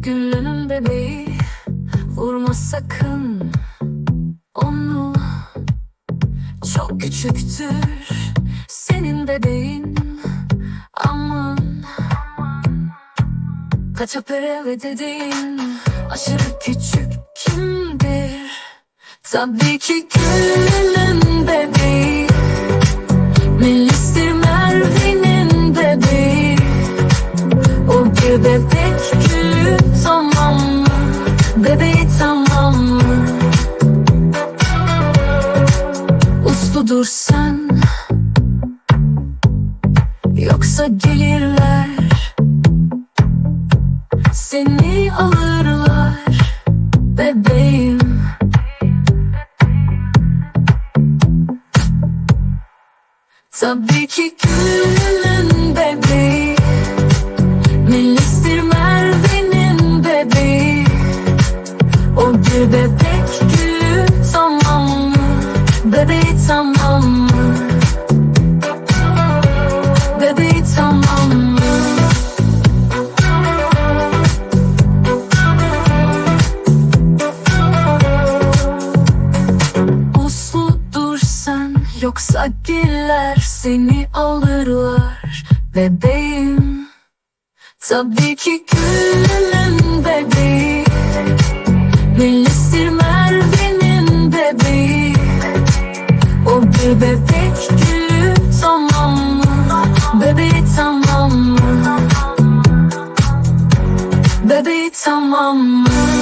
Güllünün bebeği Vurma sakın Onu. Çok küçüktür Senin bebeğin Aman. Kaça perele dediğin Aşırı küçük kimdir? Tabii ki Güllünün bebeği Yoksa gelirler. Seni alırlar. Bebeğim. Tabii ki Gül'ün bebeği. Melis'tir Merve'nin bebeği. O bir bebek Yoksa giller seni alırlar Bebeğim Tabii ki Gül'ün bebeği Melis'tir Merve'nin bebeği O bir bebek gülü tamam mı? Bebeği tamam mı? Bebeği tamam mı?